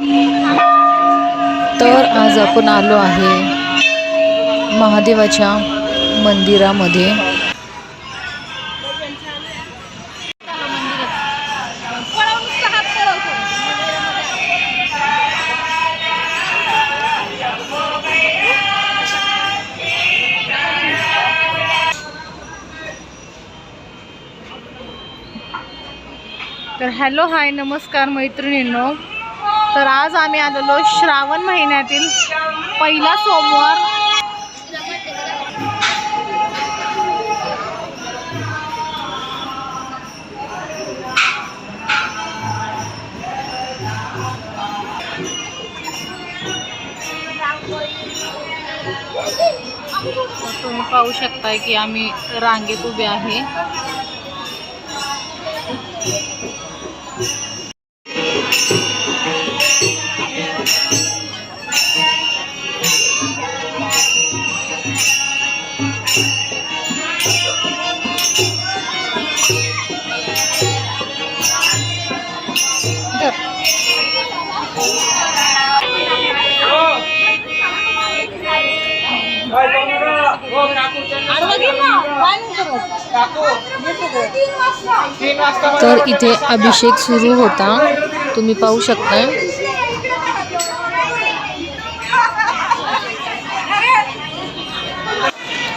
तर आज आपण आलो आहे महादेवाच्या मंदिरामध्ये. तर हॅलो हाय नमस्कार मैत्रिणींनो. तर आज आम्ही आलेलो श्रावण महिन्यातील पहिला सोमवार. तुम्ही पाहू शकताय की आम्ही रांगेत उभे आहे. तर इथे अभिषेक सुरू होता. तुम्ही पाहू शकता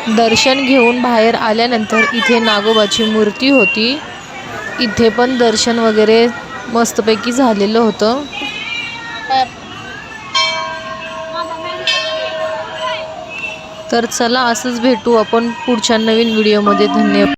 दर्शन घेऊन बाहेर आल्यानंतर इथे नागोबाची मूर्ती होती. इथे पण दर्शन वगैरे मस्तपैकी झालेलं होतं. तर चला असंच भेटू आपण पुढच्या नवीन व्हिडिओमध्ये. धन्यवाद.